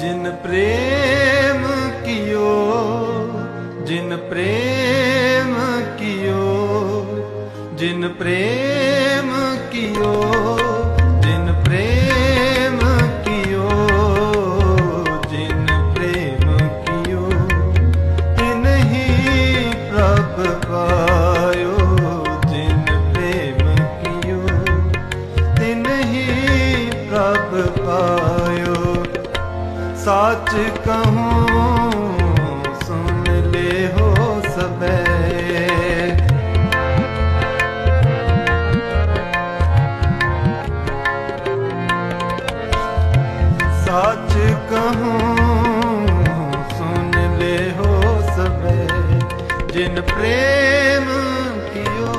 जिन प्रेम कियो, जिन प्रेम कियो, जिन प्रेम कियो, जिन प्रेम कियो, जिन प्रेम कियो तिन्हि प्रभ पायो, जिन प्रेम कियो तिन्हि प्रभ पायो। ਸਾਚ ਕਹੂੰ, ਸੁਣ ਲੈ ਹੋ ਸਬੈ ਸਾਚ ਕਹੂੰ, ਸੁਣ ਲੈ ਹੋ ਸਬੈ ਜਿਨ ਪ੍ਰੇਮ ਕੀਓ